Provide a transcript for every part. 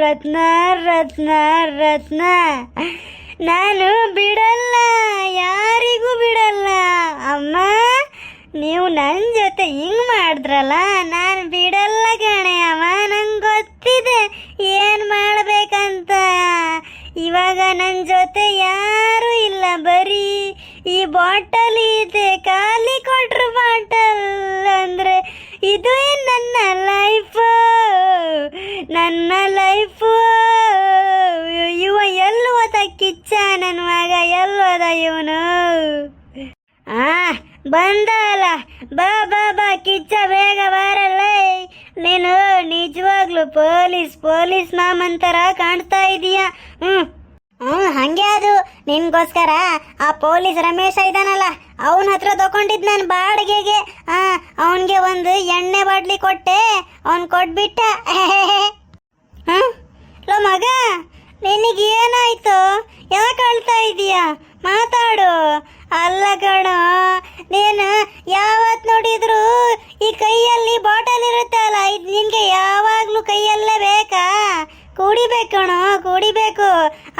ರತ್ನ ರತ್ನ ರತ್ನ. ನಾನು ಬಿಡಲ್ಲ, ಯಾರಿಗೂ ಬಿಡಲ್ಲ. ಅಮ್ಮ, ನೀವು ನನ್ನ ಜೊತೆ ಹಿಂಗೆ ಮಾಡಿದ್ರಲ್ಲ, ನಾನು ಬಿಡಲ್ಲ ಕಣೆ ಅಮ್ಮ ನಂಗೆ ಗೊತ್ತಿದೆ, ಏನು ಮಾಡಬೇಕಂತ. ಇವಾಗ ನನ್ನ ಜೊತೆ ಯಾರೂ ಇಲ್ಲ, ಬರೀ ಈ ಬಾಟಲ್ ಇದೆ ಖಾಲಿ ಬಂದಲ್ಲ. ಬಾ ಬಾ ಬಾ, ಕಿಚ್ಚ, ಬೇಗ ಬಾರಲ್ಲ. ನೀನು ನಿಜವಾಗ್ಲು ಪೊಲೀಸ್ ಪೊಲೀಸ್ ಮಾಮಂತರ ಕಾಣ್ತಾ ಇದೀಯ? ಹ್ಮ್. ಹ್ಮ್, ಹಂಗೆ ಅದು. ನಿನ್ಗೋಸ್ಕರ ಆ ಪೊಲೀಸ್ ರಮೇಶ ಇದಾನಲ್ಲ, ಅವನ ಹತ್ರ ತಗೊಂಡಿದ್ ನಾನು ಬಾಡಿಗೆಗೆ. ಆ, ಅವನ್ಗೆ ಒಂದು ಎಣ್ಣೆ ಬಾಟ್ಲಿ ಕೊಟ್ಟೆ. ಅವನ್ ಕೊಟ್ಬಿಟ್ಟ. ಹ್ಮ್. ಲೋ ಮಗ ನಿನಗೆ ಏನಾಯ್ತು ಯಾಕೆ ಅಳ್ತಾ ಇದೀಯಾ? ಮಾತಾಡು. ಅಲ್ಲ ಕಣೋ. ನೀನು ಯಾವತ್ತು ನೋಡಿದ್ರು ಈ ಕೈಯಲ್ಲಿ ಬಾಟಲ್ ಇರುತ್ತಲ್ಲ, ಇದು ನಿನಗೆ ಯಾವಾಗಲೂ ಕೈಯಲ್ಲೇ ಬೇಕಾ? ಕುಡಿಬೇಕು ಕಣೋ, ಕುಡಿಬೇಕು.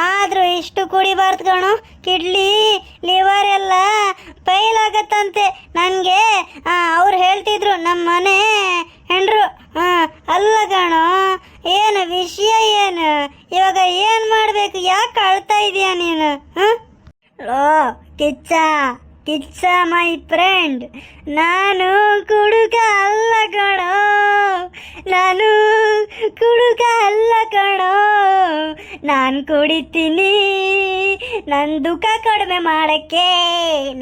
ಆದರೂ ಇಷ್ಟು ಕುಡಿಬಾರ್ದು ಕಣೋ, ಕಿಡ್ಲಿ, ಲಿವರ್ ಎಲ್ಲ ಫೈಲ್ ಆಗತ್ತಂತೆ. ನನಗೆ ಅವ್ರು ಹೇಳ್ತಿದ್ರು ನಮ್ಮ ಮನೆ ಹೆಂಡ್ರು ಹಾಂ ಅಲ್ಲ ಕಣೋ, ಏನು ವಿಷಯ ಏನು? ಇವಾಗ ಏನು ಮಾಡಬೇಕು? ಯಾಕೆ ಅಳ್ತಾ ಇದೀಯ ನೀನು, ಹಾಂ? ಲೋ, ಕಿಚ್ಚ. ಕಿಚ್ಚ ಮೈ ಫ್ರೆಂಡ್, ನಾನು ಕುಡುಕ ಅಲ್ಲ ಕಣೋ, ನಾನು ಕುಡುಕ ಅಲ್ಲ ಕಣೋ, ನಾನು ಕುಡಿತೀನಿ ನನ್ನ ದುಃಖ ಕಡಿಮೆ ಮಾಡಕ್ಕೆ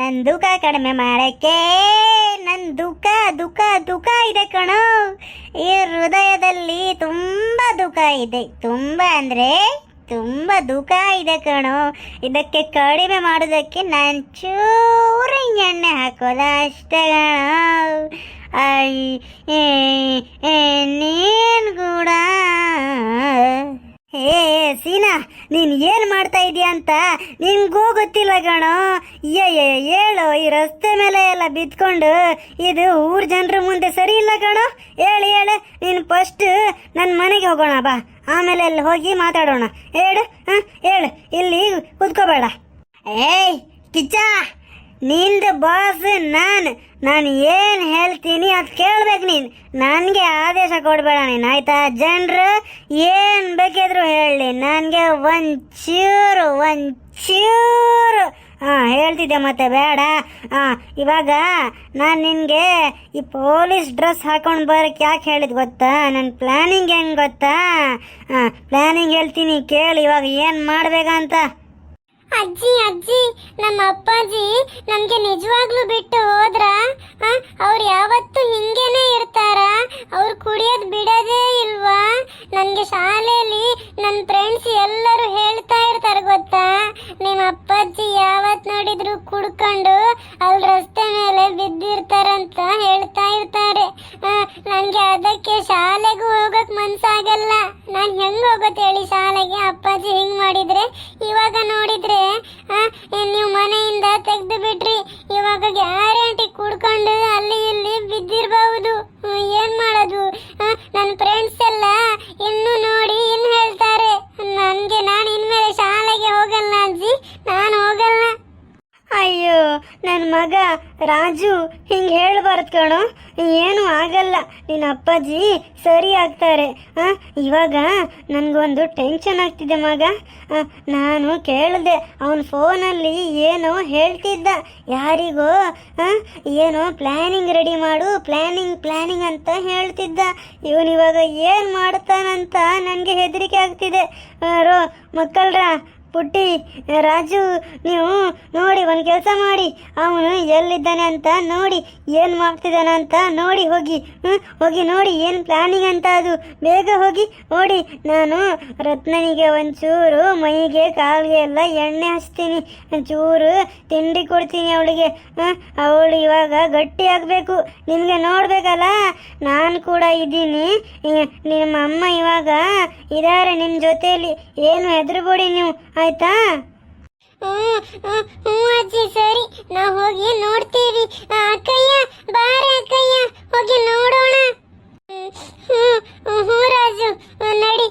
ನನ್ನ ದುಃಖ ಕಡಿಮೆ ಮಾಡಕ್ಕೆ ನನ್ನ ದುಃಖ ದುಃಖ ದುಃಖ ಇದೆ ಕಣೋ. ಈ ಹೃದಯದಲ್ಲಿ ತುಂಬ ದುಃಖ ಇದೆ, ತುಂಬ ಅಂದರೆ ತುಂಬ ದುಃಖ ಇದೆ ಕಣು. ಇದಕ್ಕೆ ಕಡಿಮೆ ಮಾಡೋದಕ್ಕೆ ನಾನು ಚೂರು ಎಣ್ಣೆ ಹಾಕೋದ ಅಷ್ಟೇ ಕಣೋ. ನೀನ್ ಕೂಡ. ಏ, ಸೀನಾ, ನೀನು ಏನು ಮಾಡ್ತಾ ಇದೀಯ ಅಂತ ನಿನ್ಗೂ ಗೊತ್ತಿಲ್ಲ ಕಣೋ. ಹೇಳು, ಈ ರಸ್ತೆ ಮೇಲೆ ಎಲ್ಲ ಬಿದ್ಕೊಂಡು ಇದು ಊರ್ ಜನರ ಮುಂದೆ ಸರಿ ಇಲ್ಲ ಕಣೋ. ಹೇಳು ಹೇಳು, ನೀನು ಫಸ್ಟ್ ನನ್ನ ಮನೆಗೆ ಹೋಗೋಣ, ಬಾ. ಆಮೇಲೆ ಅಲ್ಲಿ ಹೋಗಿ ಮಾತಾಡೋಣ. ಹೇಳು, ಹಾಂ? ಹೇಳು, ಇಲ್ಲಿ ಕುತ್ಕೋಬೇಡ. ಏಯ್, ಕಿಚ್ಚ! ನಿಂದು ಬಾಸ್ ನಾನು. ನಾನು ಏನು ಹೇಳ್ತೀನಿ ಅದು ಕೇಳ್ಬೇಕು ನೀನು. ನನಗೆ ಆದೇಶ ಕೊಡಬೇಡ ನೀನು, ಆಯ್ತಾ? ಜನರು, ಏನು ಬೇಕಿದ್ರು ಹೇಳಿ. ನನಗೆ ಒಂದು ಚೂರು ಒಂದು ಚೂರು ಹಾಂ, ಹೇಳ್ತಿದ್ದೆ ಮತ್ತೆ, ಬೇಡ. ಹಾಂ, ಇವಾಗ ನಾನು ನಿನಗೆ ಈ ಪೊಲೀಸ್ ಡ್ರೆಸ್ ಹಾಕೊಂಡು ಬರೋಕ್ಕೆ ಯಾಕೆ ಹೇಳಿದ್ ಗೊತ್ತಾ? ನನ್ನ ಪ್ಲ್ಯಾನಿಂಗ್ ಹೆಂಗೆ ಗೊತ್ತಾ? ಹಾಂ ಪ್ಲ್ಯಾನಿಂಗ್ ಹೇಳ್ತೀನಿ, ಕೇಳಿ ಇವಾಗ ಏನು ಮಾಡ್ಬೇಕಂತ ಅಜ್ಜಿ ಅಜ್ಜಿ, ನಮ್ಮ ಅಪ್ಪಾಜಿ ನಮ್ಗೆ ನಿಜವಾಗ್ಲೂ ಬಿಟ್ಟು ಹೋದ್ರ? ಅವ್ರು ಯಾವತ್ತು ಹಿಂಗೇನೆ ಇರ್ತಾರ? ಅವ್ರು ಕುಡಿಯೋದ್ ಬಿಡೋದೇ ಇಲ್ವಾ? ನನ್ಗೆ ಶಾಲೆಯಲ್ಲಿ ನನ್ನ ಫ್ರೆಂಡ್ಸ್ ಎಲ್ಲರೂ ಹೇಳ್ತಾ ಇರ್ತಾರೆ ಗೊತ್ತಾ ನಿಮ್ಮ ಅಪ್ಪಾಜಿ ಯಾವತ್ ನೋಡಿದ್ರು ಕುಡ್ಕೊಂಡು ಅಲ್ಲಿ ರಸ್ತೆ ಮೇಲೆ ಬಿದ್ದಿರ್ತಾರಂತ ಹೇಳ್ತಾ ಇರ್ತಾರೆ. ನನ್ಗೆ ಅದಕ್ಕೆ ಶಾಲೆಗೂ ಹೋಗಕ್ ಮನ್ಸಾಗಲ್ಲ. ನಾನ್ ಹೆಂಗ್ ಹೋಗೋತ್ ಹೇಳಿ ಶಾಲೆಗೆ? ಅಪ್ಪಾಜಿ ಹಿಂಗ್ ಮಾಡಿದ್ರೆ? ಇವಾಗ ನೋಡಿದ್ರೆ ನನ್ನ ಮಗ ರಾಜು ಹಿಂಗೆ ಹೇಳ್ಬಾರ್ದು ಕಣೋ. ಏನು ಆಗಲ್ಲ. ನಿನ್ನ ಅಪ್ಪಾಜಿ ಸರಿ ಆಗ್ತಾರೆ. ಇವಾಗ ನನಗೊಂದು ಟೆನ್ಷನ್ ಆಗ್ತಿದೆ ಮಗ. ನಾನು ಕೇಳಿದೆ. ಅವನ ಫೋನಲ್ಲಿ ಏನೋ ಹೇಳ್ತಿದ್ದ. ಯಾರಿಗೋ ಏನೋ ಪ್ಲ್ಯಾನಿಂಗ್ ರೆಡಿ ಮಾಡು ಪ್ಲ್ಯಾನಿಂಗ್ ಪ್ಲ್ಯಾನಿಂಗ್ ಅಂತ ಹೇಳ್ತಿದ್ದ. ಇವನು ಇವಾಗ ಏನು ಮಾಡ್ತಾನಂತ ನನಗೆ ಹೆದರಿಕೆ ಆಗ್ತಿದೆ. ರೋ, ಮಕ್ಕಳ್ರ ಪುಟ್ಟಿ, ರಾಜು, ನೀವು ನೋಡಿ, ಒಂದು ಕೆಲಸ ಮಾಡಿ. ಅವನು ಎಲ್ಲಿದ್ದಾನೆ ಅಂತ ನೋಡಿ, ಏನು ಮಾಡ್ತಿದ್ದಾನೆ ಅಂತ ನೋಡಿ ಹೋಗಿ. ಹೋಗಿ ನೋಡಿ, ಏನು ಪ್ಲಾನಿಂಗ್ ಅಂತ ಅದು. ಬೇಗ ಹೋಗಿ ನೋಡಿ ನಾನು ರತ್ನನಿಗೆ ಒಂಚೂರು ಮೈಗೆ, ಕಾಲಿಗೆ ಎಲ್ಲ ಎಣ್ಣೆ ಹಚ್ತೀನಿ. ಒಂಚೂರು ತಿಂಡಿ ಕೊಡ್ತೀನಿ ಅವಳಿಗೆ. ಅವಳು ಇವಾಗ ಗಟ್ಟಿ ಆಗಬೇಕು. ನಿಮಗೆ ನೋಡಬೇಕಲ್ಲ? ನಾನು ಕೂಡ ಇದ್ದೀನಿ. ನಿಮ್ಮ ಅಮ್ಮ ಇವಾಗ ಇದ್ದಾರೆ ನಿಮ್ಮ ಜೊತೆಯಲ್ಲಿ. ಏನು ಹೆದರ್ಬೇಡಿ ನೀವು. ಆಯ್ತಾ? ಅಜ್ಜಿ ಸರಿ. ನಾವು ಹೋಗಿ ನೋಡ್ತೀವಿ. ಅಕ್ಕಯ್ಯ ಬಾರ ಅಕ್ಕಯ್ಯ ಹೋಗಿ ನೋಡೋಣ. ಹ್ಞೂ ರಾಜು ನಡಿ.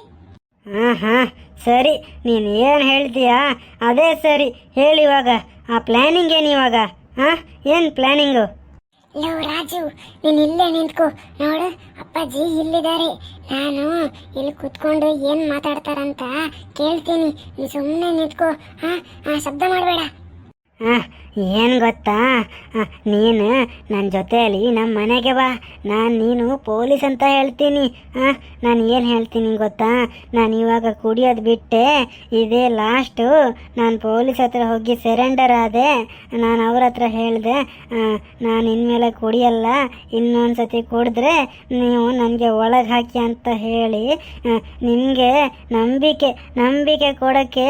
ಹಾಂ ಹಾಂ ಸರಿ. ನೀನು ಏನು ಹೇಳ್ತೀಯಾ? ಅದೇ ಸರಿ. ಹೇಳಿ ಇವಾಗ. ಆ ಪ್ಲಾನಿಂಗ್ ಏನು ಇವಾಗ? ಹಾಂ ಏನು ಪ್ಲ್ಯಾನಿಂಗು ಲೋ ರಾಜು ನೀನು ಇಲ್ಲೇ ನಿಂತ್ಕೋ. ನೋಡು ಅಪ್ಪಾಜಿ, ಇಲ್ಲಿದ್ದಾರೆ. ನಾನು ಇಲ್ಲಿ ಕುತ್ಕೊಂಡು ಏನ್ ಮಾತಾಡ್ತಾರಂತ ಕೇಳ್ತೀನಿ. ನೀ ಸುಮ್ಮನೆ ನಿಂತ್ಕೋ. ಹಾ ಹಾ ಶಬ್ದ ಮಾಡಬೇಡ. ಏನು ಗೊತ್ತಾ? ನೀನು ನನ್ನ ಜೊತೆಯಲ್ಲಿ ನಮ್ಮ ಮನೆಗೆ ಬಾ. ನಾನು ನೀನು ಪೊಲೀಸ್ ಅಂತ ಹೇಳ್ತೀನಿ. ಹಾಂ ನಾನು ಏನು ಹೇಳ್ತೀನಿ ಗೊತ್ತಾ? ನಾನು ಇವಾಗ ಕುಡಿಯೋದು ಬಿಟ್ಟೆ. ಇದೇ ಲಾಸ್ಟು ನಾನು ಪೊಲೀಸ್ ಹತ್ರ ಹೋಗಿ ಸೆರೆಂಡರ್ ಆದೆ. ನಾನು ಅವ್ರ ಹತ್ರ ಹೇಳಿದೆ. ನಾನು ಇನ್ಮೇಲೆ ಕುಡಿಯಲ್ಲ. ಇನ್ನೊಂದು ಸತಿ ಕುಡಿದ್ರೆ ನೀವು ನನಗೆ ಒಳಗೆ ಹಾಕಿ ಅಂತ ಹೇಳಿ. ನಿಮಗೆ ನಂಬಿಕೆ ನಂಬಿಕೆ ಕೊಡೋಕ್ಕೆ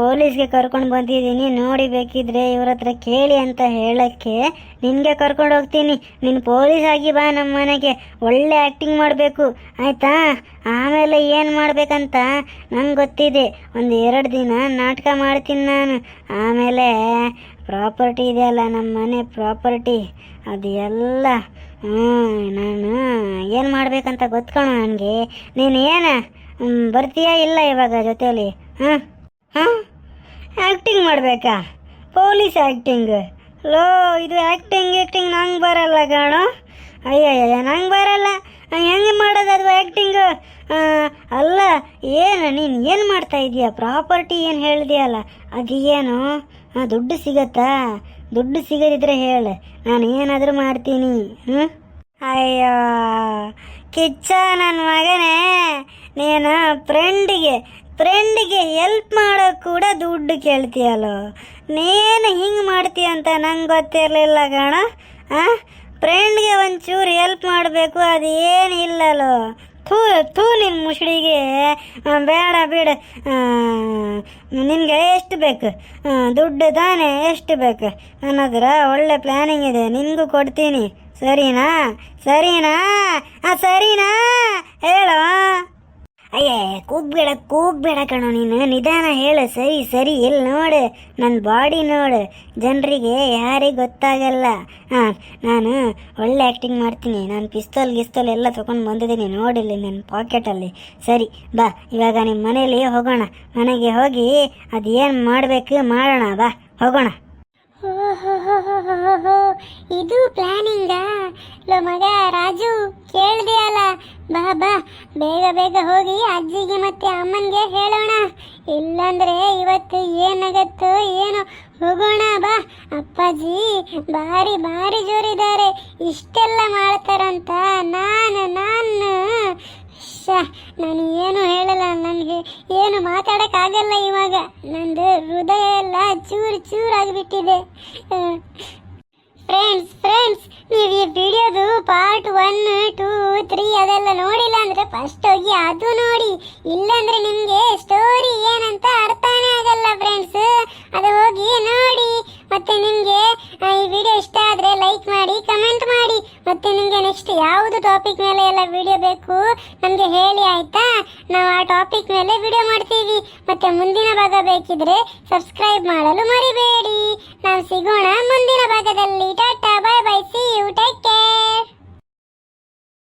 ಪೊಲೀಸ್ಗೆ ಕರ್ಕೊಂಡು ಬಂದಿದ್ದೀನಿ. ನೋಡಿ ಬೇಕಿದ್ರೆ ಇವ್ರ ಹತ್ರ ಕೇಳಿ ಅಂತ ಹೇಳಕ್ಕೆ ನಿನಗೆ ಕರ್ಕೊಂಡು ಹೋಗ್ತೀನಿ. ನೀನು ಪೊಲೀಸ್ ಆಗಿ ಬಾ ನಮ್ಮ ಮನೆಗೆ. ಒಳ್ಳೆ ಆ್ಯಕ್ಟಿಂಗ್ ಮಾಡಬೇಕು. ಆಯಿತಾ? ಆಮೇಲೆ ಏನು ಮಾಡಬೇಕಂತ? ನಂಗೆ ಗೊತ್ತಿದೆ. ಒಂದು ಎರಡು ದಿನ ನಾಟಕ ಮಾಡ್ತೀನಿ ನಾನು. ಆಮೇಲೆ ಪ್ರಾಪರ್ಟಿ ಇದೆಯಲ್ಲ ನಮ್ಮ ಮನೆ ಪ್ರಾಪರ್ಟಿ ಅದು ಎಲ್ಲ ಹ್ಞೂ ನಾನು ಏನು ಮಾಡಬೇಕಂತ ಗೊತ್ಕೊಳ ನನಗೆ. ನೀನು ಏನು? ಬರ್ತೀಯಾ ಇಲ್ಲ ಇವಾಗ ಜೊತೆಯಲ್ಲಿ ಹಾಂ ಹಾಂ ಆ್ಯಕ್ಟಿಂಗ್ ಮಾಡಬೇಕಾ? ಪೊಲೀಸ್ ಆ್ಯಕ್ಟಿಂಗ್ ಲೋ, ಇದು ಆ್ಯಕ್ಟಿಂಗ್ ಆ್ಯಕ್ಟಿಂಗ್ ನಂಗೆ ಬರಲ್ಲ ಕಾಣೋ. ಅಯ್ಯಯ್ಯ ನಂಗೆ ಬರಲ್ಲ. ಹೆಂಗೆ ಮಾಡೋದು ಅದು ಆ್ಯಕ್ಟಿಂಗು ಅಲ್ಲ, ಏನು, ನೀನು ಏನು ಮಾಡ್ತಾ ಇದೀಯ? ಪ್ರಾಪರ್ಟಿ ಏನು ಹೇಳಿದೆಯಲ್ಲ? ಅದು ಏನು? ದುಡ್ಡು ಸಿಗತ್ತಾ? ದುಡ್ಡು ಸಿಗದಿದ್ರೆ ಹೇಳು. ನಾನು ಏನಾದರೂ ಮಾಡ್ತೀನಿ. ಹ್ಞೂ ಅಯ್ಯೋ, ಕಿಚ್ಚ ನನ್ನ ಮಗನೇ. ನೀನು ಫ್ರೆಂಡಿಗೆ ಫ್ರೆಂಡಿಗೆ ಹೆಲ್ಪ್ ಮಾಡೋಕೆ ಕೂಡ ದುಡ್ಡು ಕೇಳ್ತೀಯಲ್ಲೋ. ನೀನು ಹಿಂಗೆ ಮಾಡ್ತೀಯ ಅಂತ ನಂಗೆ ಗೊತ್ತಿರಲಿಲ್ಲ ಕಣ. ಹಾಂ ಫ್ರೆಂಡ್ಗೆ ಒಂಚೂರು ಹೆಲ್ಪ್ ಮಾಡಬೇಕು, ಅದು ಏನಿಲ್ಲಲ್ಲೋ ಥೂ ಥೂ ನಿನ್ನ ಮುಸುಡಿಗೆ ಬೇಡ ಬೇಡ. ನಿನಗೆ ಎಷ್ಟು ಬೇಕು? ದುಡ್ಡು ತಾನೇ ಎಷ್ಟು ಬೇಕು? ಅನ್ನೋದ್ರ ಒಳ್ಳೆ ಪ್ಲ್ಯಾನಿಂಗ್ ಇದೆ, ನಿನಗೂ ಕೊಡ್ತೀನಿ. ಸರಿನಾ? ಸರಿನಾ? ಆ, ಸರಿನಾ? ಹೇಳೋ ಅಯ್ಯೇ ಕೂಗ್ಬೇಡ ಕೂಗ್ಬೇಡ ಕಣೋ ನೀನು. ನಿಧಾನ ಹೇಳು ಸರಿ ಸರಿ ಇಲ್ಲಿ ನೋಡು ನನ್ನ ಬಾಡಿ ನೋಡು. ಜನರಿಗೆ ಯಾರಿಗೆ ಗೊತ್ತಾಗಲ್ಲ. ಹಾಂ ನಾನು ಒಳ್ಳೆ ಆ್ಯಕ್ಟಿಂಗ್ ಮಾಡ್ತೀನಿ. ನಾನು ಪಿಸ್ತೋಲ್ ಗಿಸ್ತೋಲ್ ಎಲ್ಲ ತೊಗೊಂಡು ಬಂದಿದ್ದೀನಿ. ನೋಡಿಲ್ಲ ನನ್ನ ಪಾಕೆಟಲ್ಲಿ ಸರಿ ಬಾ ಇವಾಗ ನಿಮ್ಮ ಮನೇಲಿ ಹೋಗೋಣ. ಮನೆಗೆ ಹೋಗಿ ಅದೇನು ಮಾಡಬೇಕು ಮಾಡೋಣ ಬಾ ಹೋಗೋಣ. ಇದು ಪ್ಲಾನಿಂಗಾ ಲೋ ಮಗ ರಾಜು ಕೇಳಿದೆ ಅಲ್ಲ ಬಾ ಬಾ. ಬೇಗ ಬೇಗ ಹೋಗಿ ಅಜ್ಜಿಗೆ ಮತ್ತೆ ಅಮ್ಮನಿಗೆ ಹೇಳೋಣ. ಇಲ್ಲಾಂದ್ರೆ ಇವತ್ತು ಏನಾಗತ್ತೋ ಏನೋ. ಹೋಗೋಣ, ಬಾ. ಅಪ್ಪಾಜಿ ಭಾರಿ ಭಾರಿ ಜೋರಿದ್ದಾರೆ. ಇಷ್ಟೆಲ್ಲ ಮಾಡ್ತಾರಂತ ನಾನು ನಾನು. ನಾನು ಏನು ಹೇಳಲ್ಲ. ನನಗೆ ಏನು ಮಾತಾಡೋಕ್ಕಾಗಲ್ಲ ಇವಾಗ. ನಂದು ಹೃದಯ ಎಲ್ಲ ಚೂರು, ಚೂರಾಗಿಬಿಟ್ಟಿದೆ. ಫ್ರೆಂಡ್ಸ್ ಫ್ರೆಂಡ್ಸ್ ಫಸ್ಟ್ ಅದು ನೋಡಿ. ಇಲ್ಲಂದ್ರೆ ನಿಮಗೆ ಸ್ಟೋರಿ ಏನಂತ ಅರ್ಥನೇ ಆಗಲ್ಲ ಫ್ರೆಂಡ್ಸ್ ಅದು ಹೋಗಿ ನೋಡಿ. ಮತ್ತೆ ನಿಮಗೆ ಈ ವಿಡಿಯೋ ಇಷ್ಟ ಆದರೆ ಲೈಕ್ ಮಾಡಿ ಕಮೆಂಟ್ ಮಾಡಿ. ಮತ್ತೆ ನಿಮಗೆ ನೆಕ್ಸ್ಟ್ ಯಾವುದು ಟಾಪಿಕ್ ಮೇಲೆ ಎಲ್ಲ ವಿಡಿಯೋ ಬೇಕು ನಮಗೆ ಹೇಳಿ ಆಯಿತಾ? ನಾವು ಆ ಟಾಪಿಕ್ ಮೇಲೆ ವಿಡಿಯೋ ಮಾಡ್ತೀವಿ. ಮತ್ತೆ ಮುಂದಿನ ಭಾಗ ಬೇಕಿದ್ರೆ ಸಬ್ಸ್ಕ್ರೈಬ್ ಮಾಡಲು ಮರಿಬೇಡಿ. ನಾವು ಸಿಗೋಣ ಮುಂದಿನ ಭಾಗದಲ್ಲಿ. Tata bye bye see you take care